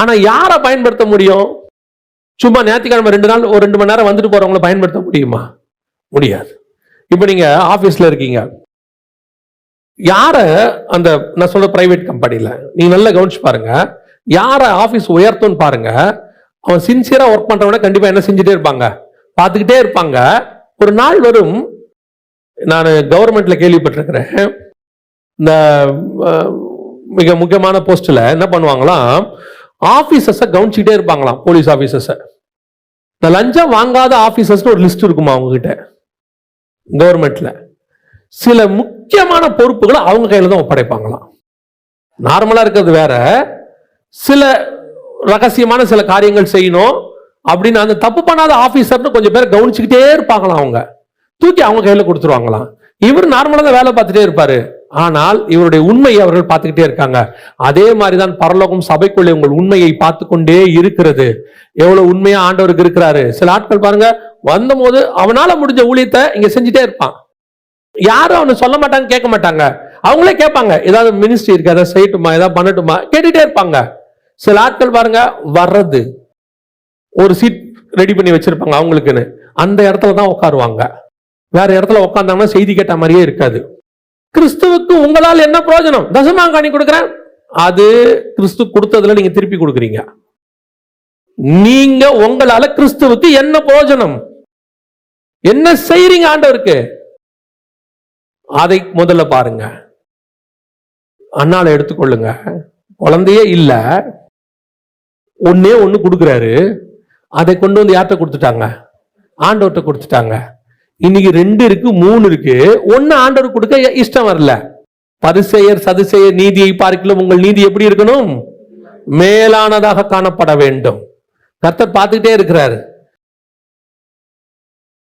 ஆனா யாரை பயன்படுத்த முடியும்? சும்மா ஞாயிற்றுக்கிழமை ரெண்டு நாள் ஒரு ரெண்டு மணி நேரம் வந்துட்டு போறவங்கள பயன்படுத்த முடியுமா? முடியாது. இப்போ நீங்க ஆபீஸ்ல இருக்கீங்க. யார அந்த நான் சொல்ற பிரைவேட் கம்பெனியில் நீங்கள் நல்லா கவனிச்சு பாருங்க. யார ஆபீஸ் உயர்த்தும்னு பாருங்க. அவன் சின்சியரா ஒர்க் பண்றவன கண்டிப்பா என்ன செஞ்சுட்டே இருப்பாங்க. பார்த்துக்கிட்டே இருப்பாங்க. ஒரு நாள் வரும் நான் கவர்மெண்ட்ல கேள்விப்பட்டிருக்கிறேன். இந்த மிக முக்கியமான போஸ்ட்ல என்ன பண்ணுவாங்களாம்? ஆஃபீஸர்ஸை கவனிச்சுக்கிட்டே இருப்பாங்களாம் போலீஸ் ஆஃபீஸர்ஸை இந்த லஞ்சம் வாங்காத ஆஃபீஸர்ஸ்னு ஒரு லிஸ்ட் இருக்குமா அவங்கக்கிட்ட கவர்மெண்ட்ல சில முக்கியமான பொறுப்புகளை அவங்க கையில் தான் ஒப்படைப்பாங்களாம். நார்மலாக இருக்கிறது வேற. சில ரகசியமான சில காரியங்கள் செய்யணும் அப்படின்னு அந்த தப்பு பண்ணாத ஆஃபீஸர்னு கொஞ்சம் பேர் கவனிச்சுக்கிட்டே இருப்பாங்களாம் அவங்க. தூக்கி அவங்க கையில் கொடுத்துருவாங்களாம். இவர் நார்மலாக தான் வேலை பார்த்துட்டே இருப்பாரு. ஆனால் இவருடைய உண்மையை அவர்கள் பார்த்துக்கிட்டே இருக்காங்க. அதே மாதிரிதான் பரலோகம் சபைக்குள்ளே உங்கள் உண்மையை பார்த்து கொண்டே இருக்கிறது. எவ்வளவு உண்மையா ஆண்டவருக்கு இருக்கிறாரு. சில ஆட்கள் பாருங்க வந்தபோது அவனால முடிஞ்ச ஊழியத்தை இங்க செஞ்சுட்டே இருப்பான். யாரும் அவனை சொல்ல மாட்டாங்க கேட்க மாட்டாங்க. அவங்களே கேட்பாங்க ஏதாவது மினிஸ்ட்ரி இருக்கு அதை செய்யட்டுமா ஏதாவது பண்ணட்டுமா கேட்டுட்டே இருப்பாங்க. சில ஆட்கள் பாருங்க வர்றது. ஒரு சீட் ரெடி பண்ணி வச்சிருப்பாங்க அவங்களுக்குன்னு. அந்த இடத்துல தான் உட்காருவாங்க. வேற இடத்துல உட்காந்தாங்கன்னா செய்தி கேட்ட மாதிரியே இருக்காது. கிறிஸ்துவுக்கு உங்களால் என்ன பிரயோஜனம்? தசமாங்காணி கொடுக்குறேன். அது கிறிஸ்து கொடுத்ததுல நீங்க திருப்பி கொடுக்குறீங்க. நீங்க உங்களால கிறிஸ்துவுக்கு என்ன பிரயோஜனம்? என்ன செய்றீங்க ஆண்டவருக்கு? அதை முதல்ல பாருங்க. அண்ணால எடுத்துக்கொள்ளுங்க. குழந்தையே இல்ல. ஒன்னே ஒன்னு கொடுக்குறாரு. அதை கொண்டு வந்து யார்கிட்ட கொடுத்துட்டாங்க? ஆண்டவர்கிட்ட கொடுத்துட்டாங்க. இன்னைக்கு ரெண்டு இருக்கு மூணு இருக்கு. ஒன்னு ஆண்டவர் கொடுக்க இஷ்டம் வரல. பரிசெயர் சதுசெயர் நீதியை பார்க்கலாம் உங்கள் நீதி எப்படி இருக்கணும்? மேலானதாக காணப்பட வேண்டும். கர்த்தர் பார்த்துக்கிட்டே இருக்கிறாரு.